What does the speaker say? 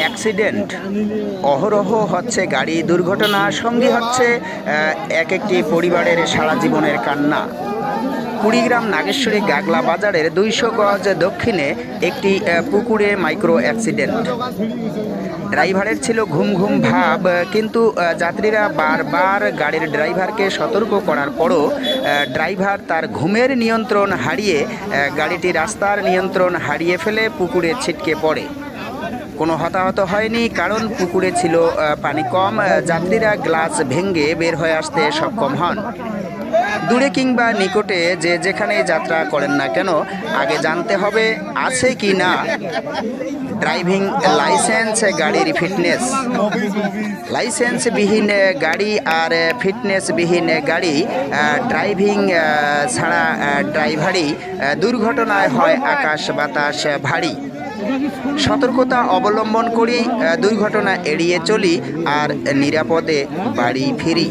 Accident অহরহ হচ্ছে গাড়ি দুর্ঘটনা সঙ্গী হচ্ছে এক একটি পরিবারের সারা জীবনের কান্না। কুড়িগ্রাম নাগেশ্বরী গাগলা বাজারের দুইশো গজ দক্ষিণে একটি পুকুরে মাইক্রো অ্যাক্সিডেন্ট। ড্রাইভারের ছিল ঘুম ঘুম ভাব, কিন্তু যাত্রীরা বারবার গাড়ির ড্রাইভারকে সতর্ক করার পরও ড্রাইভার তার ঘুমের নিয়ন্ত্রণ হারিয়ে গাড়িটি রাস্তার নিয়ন্ত্রণ হারিয়ে ফেলে পুকুরে ছিটকে পড়ে। কোনো হতাহত হয়নি, কারণ পুকুরে ছিল পানি কম যাত্রীরা গ্লাস ভেঙে বের হয়ে আসতে সক্ষম হন। দূরে কিংবা নিকটে যে যেখানে যাত্রা করেন না কেন আগে জানতে হবে আছে কি না। ড্রাইভিং লাইসেন্স গাড়ির ফিটনেস। লাইসেন্সবিহীন আহ, গাড়ি আর ফিটনেসবিহীন গাড়ি ড্রাইভিং ছাড়া ড্রাইভারই দুর্ঘটনায় হয় আকাশ বাতাস ভারী। সতর্কতা অবলম্বন করি দুর্ঘটনা এড়িয়ে চলি আর নিরাপদে বাড়ি ফিরি।